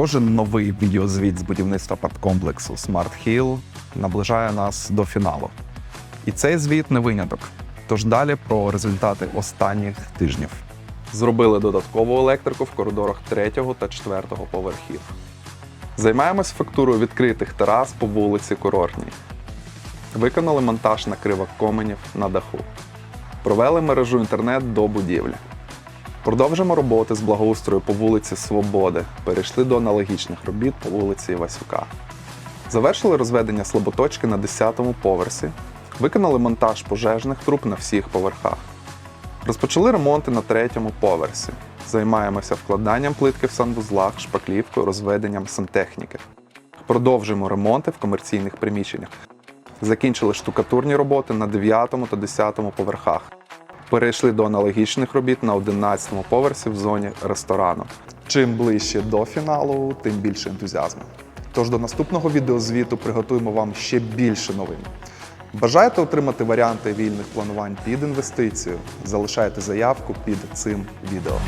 Кожен новий відеозвіт з будівництва парткомплексу Smart Hill наближає нас до фіналу. І цей звіт не виняток. Тож далі про результати останніх тижнів. Зробили додаткову електрику в коридорах 3 та 4 поверхів. Займаємось фактурою відкритих терас по вулиці Курортній. Виконали монтаж накривок коменів на даху. Провели мережу інтернет до будівлі. Продовжимо роботи з благоустрою по вулиці Свободи. Перейшли до аналогічних робіт по вулиці Івасюка. Завершили розведення слаботочки на 10-му поверсі. Виконали монтаж пожежних труб на всіх поверхах. Розпочали ремонти на третьому поверсі. Займаємося вкладанням плитки в санвузлах, шпаклівкою, розведенням сантехніки. Продовжуємо ремонти в комерційних приміщеннях. Закінчили штукатурні роботи на 9 та 10 поверхах. Перейшли до аналогічних робіт на 11 поверсі в зоні ресторану. Чим ближче до фіналу, тим більше ентузіазму. Тож до наступного відеозвіту приготуємо вам ще більше новин. Бажаєте отримати варіанти вільних планувань під інвестицію? Залишайте заявку під цим відео.